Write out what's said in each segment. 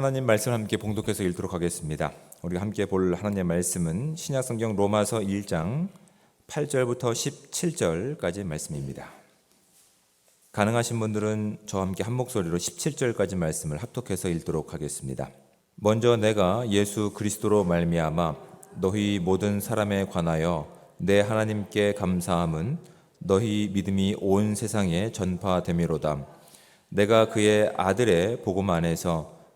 하나님 말씀 함께 봉독해서 읽도록 하겠습니다. 우리가 함께 볼 하나님의 말씀은 신약 성경 로마서 1장 8절부터 17절까지 말씀입니다. 가능하신 분들은 저와 함께 한 목소리로 17절까지 말씀을 합독해서 읽도록 하겠습니다. 먼저 내가 예수 그리스도로 말미암아 너희 모든 사람에 관하여 내 하나님께 감사함은 너희 믿음이 온 세상에 전파됨이로다. 내가 그의 아들의 복음 안에서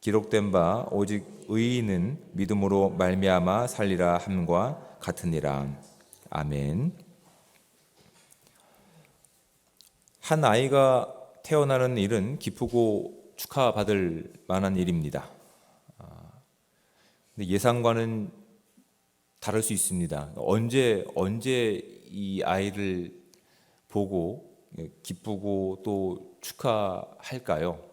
기록된 바 오직 의인은 믿음으로 말미암아 살리라 함과 같으니라. 아멘. 한 아이가 태어나는 일은 기쁘고 축하받을 만한 일입니다. 아, 예상과는 다를 수 있습니다. 언제 언제 이 아이를 보고 기쁘고 또 축하할까요?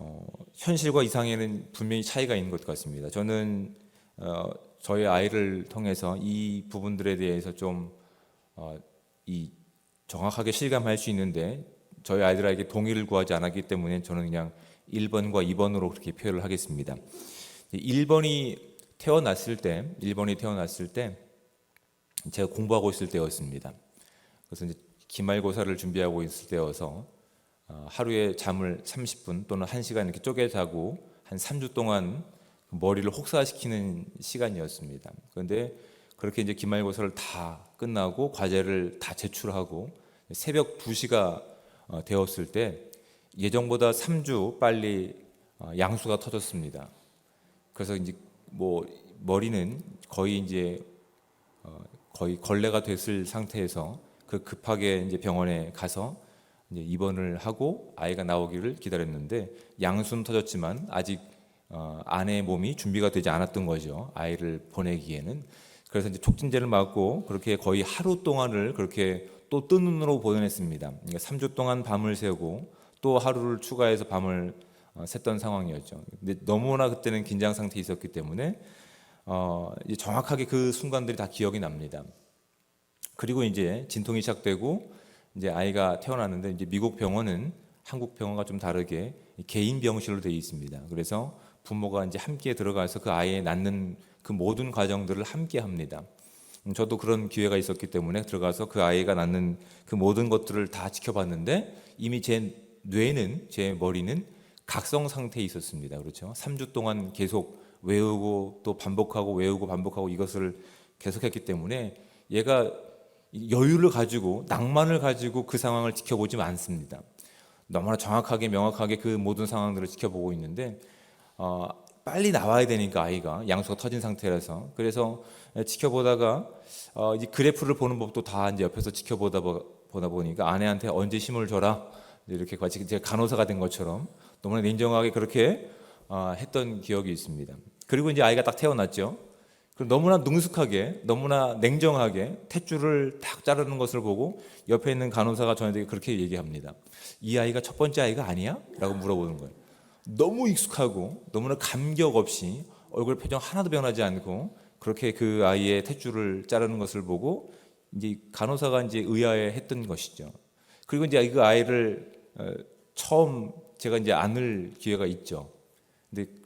어, 현실과 이상에는 분명히 차이가 있는 것 같습니다. 저는 어, 저희 아이를 통해서 이 부분들에 대해서 좀 어, 이 정확하게 실감할 수 있는데 저희 아이들에게 동의를 구하지 않았기 때문에 저는 그냥 1번과 2번으로 그렇게 표현을 하겠습니다. 1번이 태어났을 때, 1번이 태어났을 때 제가 공부하고 있을 때였습니다. 그래서 이제 기말고사를 준비하고 있을 때여서 어, 하루에 잠을 30분 또는 1시간 이렇게 쪼개 자고 한 3주 동안 머리를 혹사시키는 시간이었습니다. 그런데 그렇게 이제 기말고사를 다 끝나고 과제를 다 제출하고 새벽 2시가 어, 되었을 때 예정보다 3주 빨리 어, 양수가 터졌습니다. 그래서 이제 뭐 머리는 거의 이제 어, 거의 걸레가 됐을 상태에서 그 급하게 이제 병원에 가서 이제 입원을 하고 아이가 나오기를 기다렸는데 양수는 터졌지만 아직 어, 아내의 몸이 준비가 되지 않았던 거죠. 아이를 보내기에는 그래서 이제 촉진제를 맞고 그렇게 거의 하루 동안을 그렇게 또 뜬 눈으로 보냈습니다. 그러니까 3주 동안 밤을 새고 또 하루를 추가해서 밤을 어, 샜던 상황이었죠. 근데 너무나 그때는 긴장 상태에 있었기 때문에 어, 정확하게 그 순간들이 다 기억이 납니다. 그리고 이제 진통이 시작되고 이제 아이가 태어났는데 이제 미국 병원은 한국 병원과 좀 다르게 개인 병실로 되어 있습니다. 그래서 부모가 이제 함께 들어가서 그 아이의 낳는 그 모든 과정들을 함께 합니다. 음, 저도 그런 기회가 있었기 때문에 들어가서 그 아이가 낳는 그 모든 것들을 다 지켜봤는데 이미 제 뇌는 제 머리는 각성 상태에 있었습니다. 그렇죠? 3주 동안 계속 외우고 또 반복하고 외우고 반복하고 이것을 계속했기 때문에 얘가 여유를 가지고 낭만을 가지고 그 상황을 지켜보지 않습니다. 너무나 정확하게 명확하게 그 모든 상황들을 지켜보고 있는데 어, 빨리 나와야 되니까 아이가 양수가 터진 상태라서 그래서 지켜보다가 어, 이 그래프를 보는 법도 다 이제 옆에서 지켜보다 보, 보다 보니까 아내한테 언제 힘을 줘라 이렇게 같이 제가 간호사가 된 것처럼 너무나 냉정하게 그렇게 어, 했던 기억이 있습니다. 그리고 이제 아이가 딱 태어났죠. 너무나 능숙하게, 너무나 냉정하게 탯줄을 딱 자르는 것을 보고 옆에 있는 간호사가 저한테 그렇게 얘기합니다. 이 아이가 첫 번째 아이가 아니야? 라고 물어보는 거예요. 너무 익숙하고 너무나 감격 없이 얼굴 표정 하나도 변하지 않고 그렇게 그 아이의 탯줄을 자르는 것을 보고 이제 간호사가 이제 의아해 했던 것이죠. 그리고 이제 그 아이를 어, 처음 제가 이제 안을 기회가 있죠.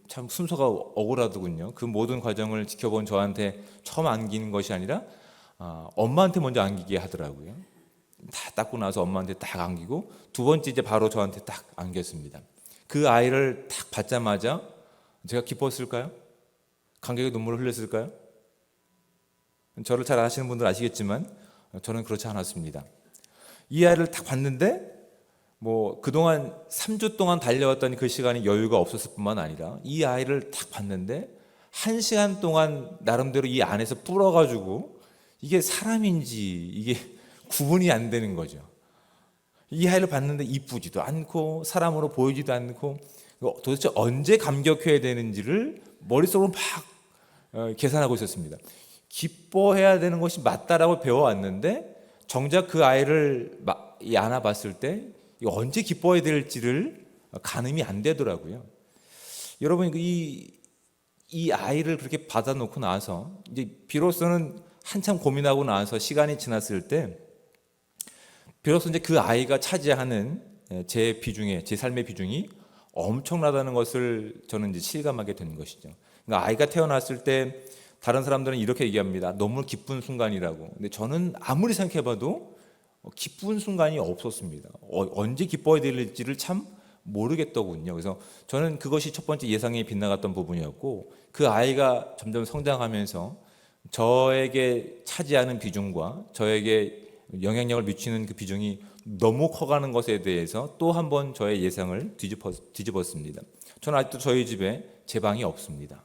참 순서가 억울하더군요. 그 모든 과정을 지켜본 저한테 처음 안기는 것이 아니라 아, 엄마한테 먼저 안기게 하더라고요. 다 닦고 나서 엄마한테 딱 안기고 두 번째 이제 바로 저한테 딱 안겼습니다. 그 아이를 딱 받자마자 제가 기뻤을까요? 감격의 눈물을 흘렸을까요? 저를 잘 아시는 분들 아시겠지만 저는 그렇지 않았습니다. 이 아이를 딱 봤는데 뭐 그동안 3주 동안 달려왔던 그 시간이 여유가 없었을 뿐만 아니라 이 아이를 딱 봤는데 한 시간 동안 나름대로 이 안에서 불어가지고 이게 사람인지 이게 구분이 안 되는 거죠. 이 아이를 봤는데 이쁘지도 않고 사람으로 보이지도 않고 도대체 언제 감격해야 되는지를 머릿속으로 막 어, 계산하고 있었습니다. 기뻐해야 되는 것이 맞다라고 배워왔는데 정작 그 아이를 안아봤을 때 언제 기뻐해야 될지를 가늠이 안 되더라고요. 여러분 이, 이 아이를 그렇게 받아놓고 나서 이제 비로소는 한참 고민하고 나서 시간이 지났을 때 비로소 이제 그 아이가 차지하는 제 비중에 제 삶의 비중이 엄청나다는 것을 저는 이제 실감하게 된 것이죠. 그러니까 아이가 태어났을 때 다른 사람들은 이렇게 얘기합니다. 너무 기쁜 순간이라고. 근데 저는 아무리 생각해봐도 기쁜 순간이 없었습니다. 어, 언제 기뻐야 될지를 참 모르겠더군요. 그래서 저는 그것이 첫 번째 예상에 빗나갔던 부분이었고 그 아이가 점점 성장하면서 저에게 차지하는 비중과 저에게 영향력을 미치는 그 비중이 너무 커가는 것에 대해서 또 한 번 저의 예상을 뒤집어, 뒤집었습니다. 저는 아직도 저희 집에 제 방이 없습니다.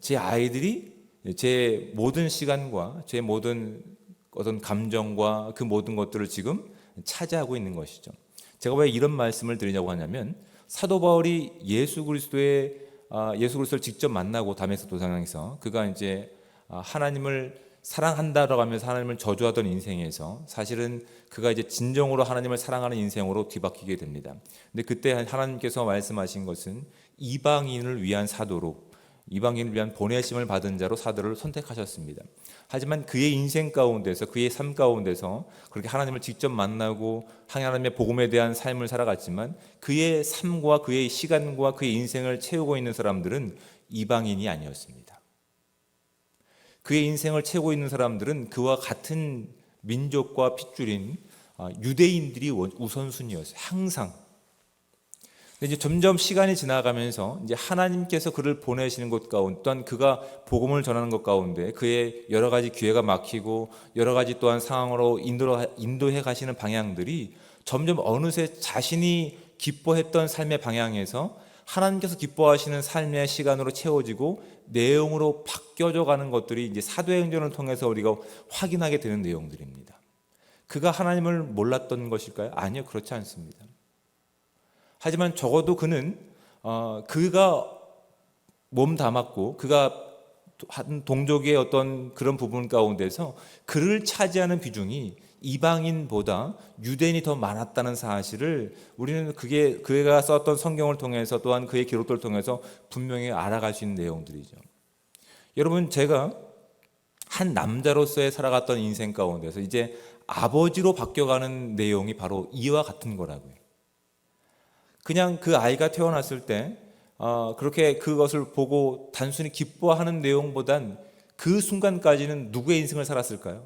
제 아이들이 제 모든 시간과 제 모든 어떤 감정과 그 모든 것들을 지금 차지하고 있는 것이죠. 제가 왜 이런 말씀을 드리냐고 하냐면 사도 바울이 예수 그리스도의 아, 예수 그리스도를 직접 만나고 담에서 도상에서 그가 이제 아, 하나님을 사랑한다라고 하면서 하나님을 저주하던 인생에서 사실은 그가 이제 진정으로 하나님을 사랑하는 인생으로 뒤바뀌게 됩니다. 근데 그때 하나님께서 말씀하신 것은 이방인을 위한 사도로 이방인을 위한 보내심을 받은 자로 사도를 선택하셨습니다. 하지만 그의 인생 가운데서 그의 삶 가운데서 그렇게 하나님을 직접 만나고 하나님의 복음에 대한 삶을 살아갔지만 그의 삶과 그의 시간과 그의 인생을 채우고 있는 사람들은 이방인이 아니었습니다. 그의 인생을 채우고 있는 사람들은 그와 같은 민족과 핏줄인 아, 유대인들이 우선순위였어요. 항상. 이제 점점 시간이 지나가면서 이제 하나님께서 그를 보내시는 것 가운데 또한 그가 복음을 전하는 것 가운데 그의 여러 가지 기회가 막히고 여러 가지 또한 상황으로 인도 인도해 가시는 방향들이 점점 어느새 자신이 기뻐했던 삶의 방향에서 하나님께서 기뻐하시는 삶의 시간으로 채워지고 내용으로 바뀌어져 가는 것들이 이제 사도행전을 통해서 우리가 확인하게 되는 내용들입니다. 그가 하나님을 몰랐던 것일까요? 아니요, 그렇지 않습니다. 하지만 적어도 그는 어, 그가 몸 담았고 그가 한 동족의 어떤 그런 부분 가운데서 그를 차지하는 비중이 이방인보다 유대인이 더 많았다는 사실을 우리는 그게 그가 썼던 성경을 통해서 또한 그의 기록들을 통해서 분명히 알아갈 수 있는 내용들이죠. 여러분 제가 한 남자로서의 살아갔던 인생 가운데서 이제 아버지로 바뀌어가는 내용이 바로 이와 같은 거라고요. 그냥 그 아이가 태어났을 때 어, 그렇게 그것을 보고 단순히 기뻐하는 내용보단 그 순간까지는 누구의 인생을 살았을까요?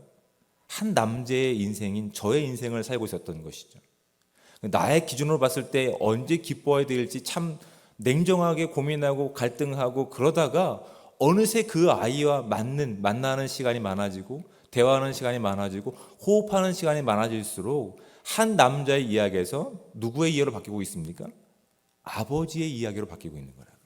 한 남자의 인생인 저의 인생을 살고 있었던 것이죠. 나의 기준으로 봤을 때 언제 기뻐해야 될지 참 냉정하게 고민하고 갈등하고 그러다가 어느새 그 아이와 맞는 만나는 시간이 많아지고 대화하는 시간이 많아지고 호흡하는 시간이 많아질수록 한 남자의 이야기에서 누구의 이야기로 바뀌고 있습니까? 아버지의 이야기로 바뀌고 있는 거라고요.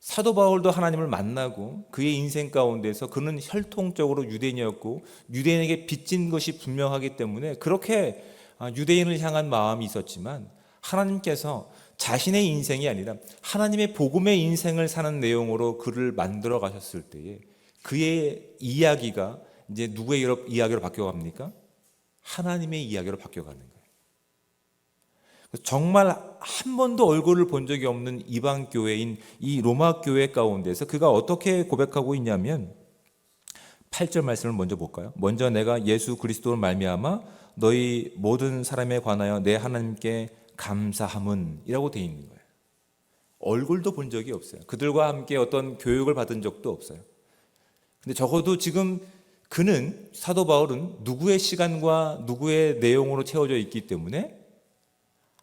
사도 바울도 하나님을 만나고 그의 인생 가운데서 그는 혈통적으로 유대인이었고 유대인에게 빚진 것이 분명하기 때문에 그렇게 아, 유대인을 향한 마음이 있었지만 하나님께서 자신의 인생이 아니라 하나님의 복음의 인생을 사는 내용으로 그를 만들어 가셨을 때에 그의 이야기가 이제 누구의 이야기로 바뀌어 갑니까? 하나님의 이야기로 바뀌어가는 거예요. 정말 한 번도 얼굴을 본 적이 없는 이방 교회인 이 로마 교회 가운데서 그가 어떻게 고백하고 있냐면 8절 말씀을 먼저 볼까요? 먼저 내가 예수 그리스도를 말미암아 너희 모든 사람에 관하여 내 하나님께 감사함은이라고 되어 있는 거예요. 얼굴도 본 적이 없어요. 그들과 함께 어떤 교육을 받은 적도 없어요. 근데 적어도 지금 그는 사도 바울은 누구의 시간과 누구의 내용으로 채워져 있기 때문에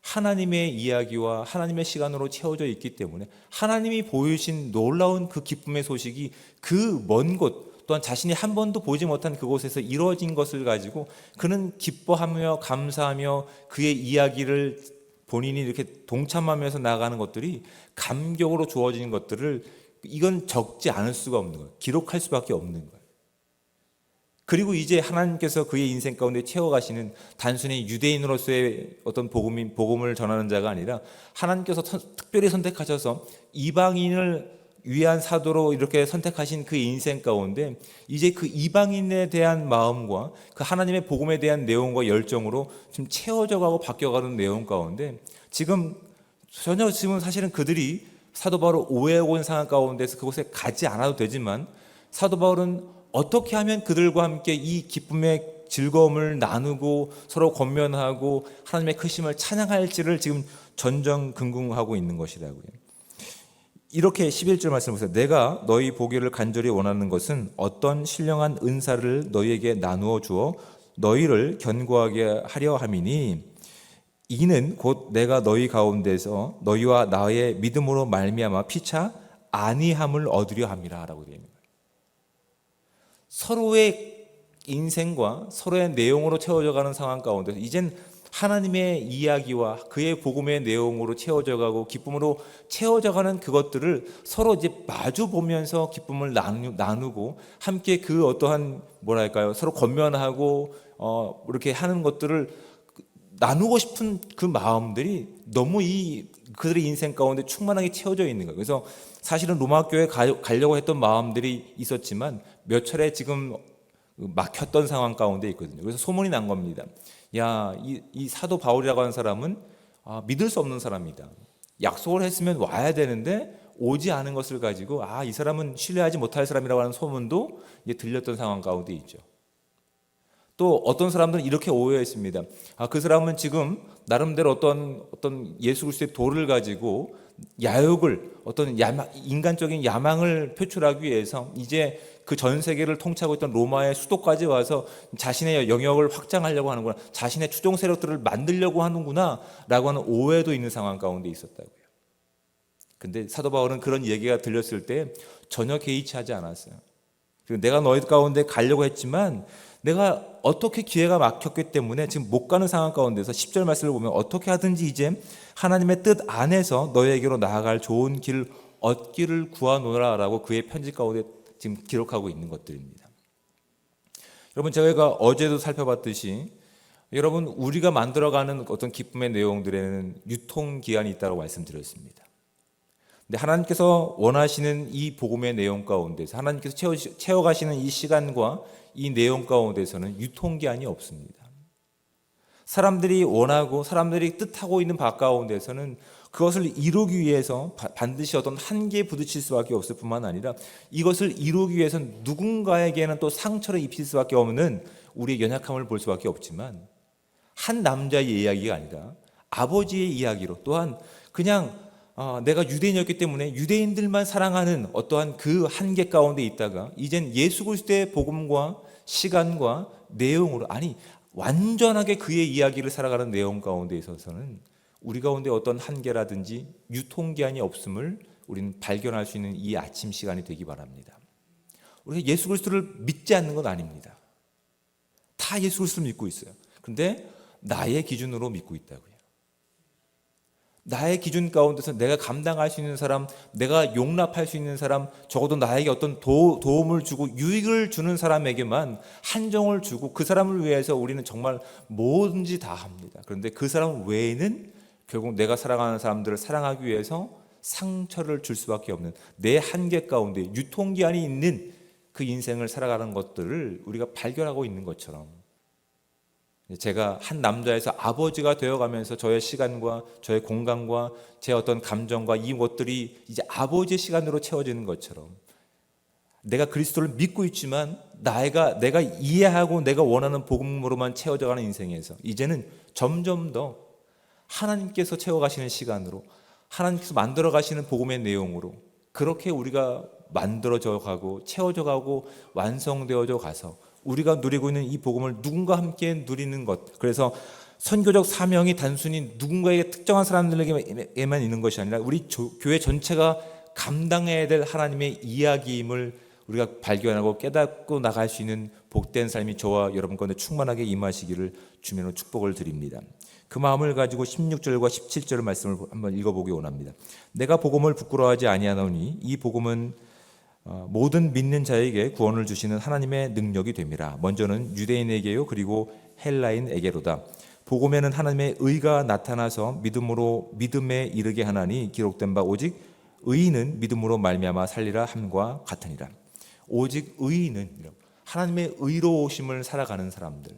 하나님의 이야기와 하나님의 시간으로 채워져 있기 때문에 하나님이 보이신 놀라운 그 기쁨의 소식이 그 먼 곳 또한 자신이 한 번도 보지 못한 그곳에서 이루어진 것을 가지고 그는 기뻐하며 감사하며 그의 이야기를 본인이 이렇게 동참하면서 나가는 것들이 감격으로 주어진 것들을 이건 적지 않을 수가 없는 거예요. 기록할 수밖에 없는 거예요. 그리고 이제 하나님께서 그의 인생 가운데 채워가시는 단순히 유대인으로서의 어떤 복음, 복음을 전하는 자가 아니라 하나님께서 특별히 선택하셔서 이방인을 위한 사도로 이렇게 선택하신 그 인생 가운데 이제 그 이방인에 대한 마음과 그 하나님의 복음에 대한 내용과 열정으로 좀 채워져 가고 바뀌어 가는 내용 가운데 지금 전혀 지금 사실은 그들이 사도 바울을 오해하고 있는 상황 가운데서 그곳에 가지 않아도 되지만 사도 바울은 어떻게 하면 그들과 함께 이 기쁨의 즐거움을 나누고 서로 권면하고 하나님의 크심을 찬양할지를 지금 전전긍긍하고 있는 것이라고요. 이렇게 11절 말씀 보세요. 내가 너희 보기를 간절히 원하는 것은 어떤 신령한 은사를 너희에게 나누어 주어 너희를 견고하게 하려 함이니 이는 곧 내가 너희 가운데서 너희와 나의 믿음으로 말미암아 피차 안위함을 얻으려 함이라라고 거예요. 서로의 인생과 서로의 내용으로 채워져 가는 상황 가운데 이젠 하나님의 이야기와 그의 복음의 내용으로 채워져 가고 기쁨으로 채워져 가는 그것들을 서로 이제 마주 보면서 기쁨을 나누, 나누고 함께 그 어떠한 뭐랄까요? 서로 권면하고 어 이렇게 하는 것들을 나누고 싶은 그 마음들이 너무 이 그들의 인생 가운데 충만하게 채워져 있는 거예요. 그래서 사실은 로마 교회 가- 가려고 했던 마음들이 있었지만 몇 차례 지금 막혔던 상황 가운데 있거든요. 그래서 소문이 난 겁니다. 야, 이, 이 사도 바울이라고 하는 사람은 아, 믿을 수 없는 사람이다. 약속을 했으면 와야 되는데 오지 않은 것을 가지고 아, 이 사람은 신뢰하지 못할 사람이라고 하는 소문도 이제 들렸던 상황 가운데 있죠. 또 어떤 사람들은 이렇게 오해했습니다. 아, 그 사람은 지금 나름대로 어떤 어떤 예수 그리스도의 도를 가지고 야욕을 어떤 야망, 인간적인 야망을 표출하기 위해서 이제 그 전 세계를 통치하고 있던 로마의 수도까지 와서 자신의 영역을 확장하려고 하는구나. 자신의 추종 세력들을 만들려고 하는구나라고 하는 오해도 있는 상황 가운데 있었다고요. 근데 사도 바울은 그런 얘기가 들렸을 때 전혀 개의치 하지 않았어요. 내가 너희 가운데 가려고 했지만 내가 어떻게 기회가 막혔기 때문에 지금 못 가는 상황 가운데서 10절 말씀을 보면 어떻게 하든지 이제 하나님의 뜻 안에서 너희에게로 나아갈 좋은 길을 얻기를 구하노라라고 그의 편지 가운데 지금 기록하고 있는 것들입니다. 여러분 저희가 어제도 살펴봤듯이 여러분 우리가 만들어가는 어떤 기쁨의 내용들에는 유통 기한이 있다고 말씀드렸습니다. 근데 하나님께서 원하시는 이 복음의 내용 가운데서 하나님께서 채워, 채워가시는 이 시간과 이 내용 가운데서는 유통기한이 없습니다. 사람들이 원하고 사람들이 뜻하고 있는 바 가운데서는 그것을 이루기 위해서 바- 반드시 어떤 한계에 부딪힐 수밖에 없을 뿐만 아니라 이것을 이루기 위해서 누군가에게는 또 상처를 입힐 수밖에 없는 우리의 연약함을 볼 수밖에 없지만 한 남자의 이야기가 아니라 아버지의 이야기로 또한 그냥 어, 내가 유대인이었기 때문에 유대인들만 사랑하는 어떠한 그 한계 가운데 있다가 이젠 예수 그리스도의 복음과 시간과 내용으로 아니 완전하게 그의 이야기를 살아가는 내용 가운데 있어서는 우리 가운데 어떤 한계라든지 유통기한이 없음을 우리는 발견할 수 있는 이 아침 시간이 되기 바랍니다. 우리가 예수 그리스도를 믿지 않는 건 아닙니다. 다 예수 그리스도를 믿고 있어요. 근데 나의 기준으로 믿고 있다고요. 나의 기준 가운데서 내가 감당할 수 있는 사람, 내가 용납할 수 있는 사람, 적어도 나에게 어떤 도, 도움을 주고 유익을 주는 사람에게만 한정을 주고 그 사람을 위해서 우리는 정말 뭐든지 다 합니다. 그런데 그 사람 외에는 결국 내가 사랑하는 사람들을 사랑하기 위해서 상처를 줄 수밖에 없는 내 한계 가운데 유통기한이 있는 그 인생을 살아가는 것들을 우리가 발견하고 있는 것처럼 제가 한 남자에서 아버지가 되어가면서 저의 시간과 저의 공간과 제 어떤 감정과 이 것들이 이제 아버지의 시간으로 채워지는 것처럼 내가 그리스도를 믿고 있지만 나이가 내가 이해하고 내가 원하는 복음으로만 채워져가는 인생에서 이제는 점점 더 하나님께서 채워가시는 시간으로 하나님께서 만들어 가시는 복음의 내용으로 그렇게 우리가 만들어져 가고 채워져 가고 완성되어져 가서 우리가 누리고 있는 이 복음을 누군가 함께 누리는 것. 그래서 선교적 사명이 단순히 누군가에게 특정한 사람들에게만 있는 것이 아니라 우리 조- 교회 전체가 감당해야 될 하나님의 이야기임을 우리가 발견하고 깨닫고 나갈 수 있는 복된 삶이 저와 여러분 가운데 충만하게 임하시기를 주면으로 축복을 드립니다. 그 마음을 가지고 16절과 17절 말씀을 한번 읽어보기 원합니다. 내가 복음을 부끄러워하지 아니하노니 이 복음은 어, 모든 믿는 자에게 구원을 주시는 하나님의 능력이 됩니다. 먼저는 유대인에게요 그리고 헬라인에게로다. 복음에는 하나님의 의가 나타나서 믿음으로 믿음에 이르게 하나니 기록된 바 오직 의인은 믿음으로 말미암아 살리라 함과 같으니라. 오직 의인은 하나님의 의로우심을 살아가는 사람들,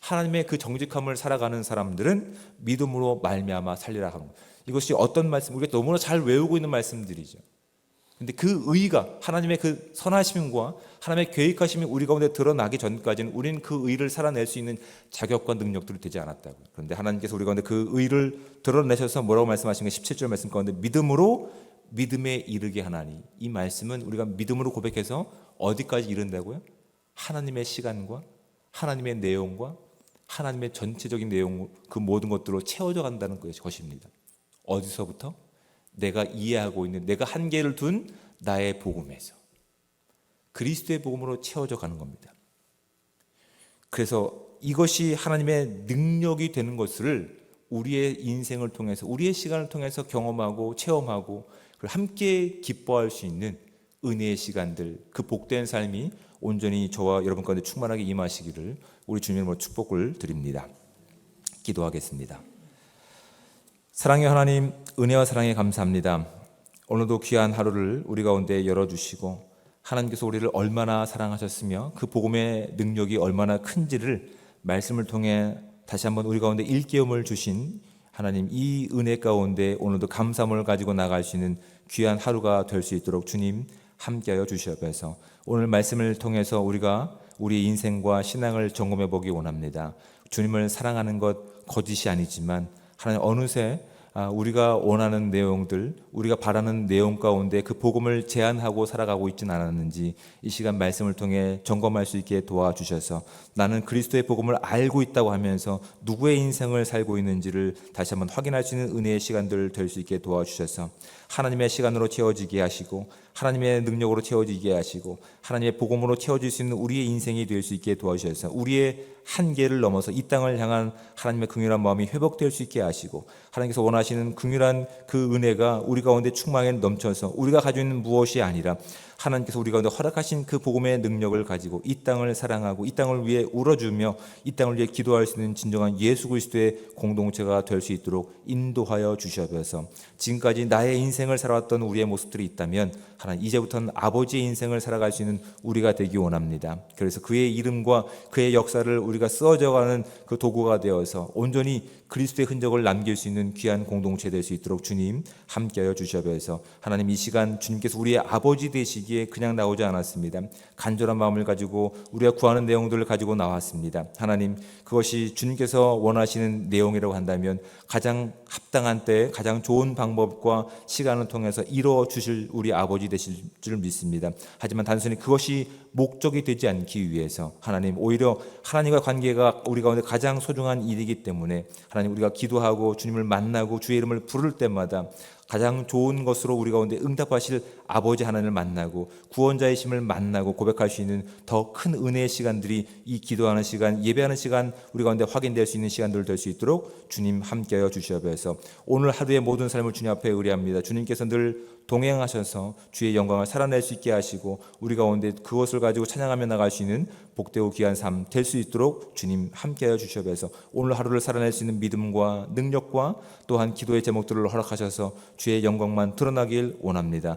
하나님의 그 정직함을 살아가는 사람들은 믿음으로 말미암아 살리라 함. 이것이 어떤 말씀? 우리가 너무나 잘 외우고 있는 말씀들이죠. 근데 그 의가 하나님의 그 선하심과 하나님의 계획하심이 우리 가운데 드러나기 전까지는 우리는 그 의를 살아낼 수 있는 자격과 능력들이 되지 않았다고. 그런데 하나님께서 우리 가운데 그 의를 드러내셔서 뭐라고 말씀하신 게 17절 말씀 가운데 믿음으로 믿음에 이르게 하나니 이 말씀은 우리가 믿음으로 고백해서 어디까지 이른다고요? 하나님의 시간과 하나님의 내용과 하나님의 전체적인 내용 그 모든 것들로 채워져 간다는 것입니다. 어디서부터? 내가 이해하고 있는 내가 한계를 둔 나의 복음에서 그리스도의 복음으로 채워져 가는 겁니다. 그래서 이것이 하나님의 능력이 되는 것을 우리의 인생을 통해서 우리의 시간을 통해서 경험하고 체험하고 함께 기뻐할 수 있는 은혜의 시간들 그 복된 삶이 온전히 저와 여러분 가운데 충만하게 임하시기를 우리 주님으로 축복을 드립니다. 기도하겠습니다. 사랑의 하나님 은혜와 사랑에 감사합니다. 오늘도 귀한 하루를 우리 가운데 열어주시고 하나님께서 우리를 얼마나 사랑하셨으며 그 복음의 능력이 얼마나 큰지를 말씀을 통해 다시 한번 우리 가운데 일깨움을 주신 하나님 이 은혜 가운데 오늘도 감사함을 가지고 나갈 수 있는 귀한 하루가 될 수 있도록 주님 함께하여 주시옵소서. 오늘 말씀을 통해서 우리가 우리 인생과 신앙을 점검해 보기 원합니다. 주님을 사랑하는 것 거짓이 아니지만 하나님 어느새 아, 우리가 원하는 내용들, 우리가 바라는 내용 가운데 그 복음을 제한하고 살아가고 있지는 않았는지 이 시간 말씀을 통해 점검할 수 있게 도와주셔서 나는 그리스도의 복음을 알고 있다고 하면서 누구의 인생을 살고 있는지를 다시 한번 확인할 수 있는 은혜의 시간들 될 수 있게 도와주셔서 하나님의 시간으로 채워지게 하시고 하나님의 능력으로 채워지게 하시고 하나님의 복음으로 채워질 수 있는 우리의 인생이 될 수 있게 도와주셔서 우리의 한계를 넘어서 이 땅을 향한 하나님의 긍휼한 마음이 회복될 수 있게 하시고 하나님께서 원하시는 긍휼한 그 은혜가 우리 가운데 충만하게 넘쳐서 우리가 가지고 있는 무엇이 아니라 하나님께서 우리 가운데 허락하신 그 복음의 능력을 가지고 이 땅을 사랑하고 이 땅을 위해 울어주며 이 땅을 위해 기도할 수 있는 진정한 예수 그리스도의 공동체가 될 수 있도록 인도하여 주시옵소서. 지금까지 나의 인생을 살아왔던 우리의 모습들이 있다면 하나님 이제부터는 아버지의 인생을 살아갈 수 있는 우리가 되기 원합니다. 그래서 그의 이름과 그의 역사를 우리가 쓰어져가는 그 도구가 되어서 온전히 그리스도의 흔적을 남길 수 있는 귀한 공동체 될 수 있도록 주님 함께하여 주시옵소서. 하나님 이 시간 주님께서 우리의 아버지 되시기에 그냥 나오지 않았습니다. 간절한 마음을 가지고 우리가 구하는 내용들을 가지고 나왔습니다. 하나님 그것이 주님께서 원하시는 내용이라고 한다면 가장 합당한 때 가장 좋은 방법과 시간을 통해서 이루어 주실 우리 아버지 되실 줄 믿습니다. 하지만 단순히 그것이 목적이 되지 않기 위해서 하나님 오히려 하나님과 관계가 우리 가운데 가장 소중한 일이기 때문에 하나님 우리가 기도하고 주님을 만나고 주의 이름을 부를 때마다 가장 좋은 것으로 우리 가운데 응답하실 아버지 하나님을 만나고 구원자의 심을 만나고 고백할 수 있는 더 큰 은혜의 시간들이 이 기도하는 시간, 예배하는 시간 우리 가운데 확인될 수 있는 시간들 될 수 있도록 주님 함께하여 주시옵소서. 오늘 하루의 모든 삶을 주님 앞에 의뢰합니다. 주님께서 늘 동행하셔서 주의 영광을 살아낼 수 있게 하시고 우리 가운데 그것을 가지고 찬양하며 나갈 수 있는 복되고 귀한 삶 될 수 있도록 주님 함께하여 주시옵소서. 오늘 하루를 살아낼 수 있는 믿음과 능력과 또한 기도의 제목들을 허락하셔서 주의 영광만 드러나길 원합니다.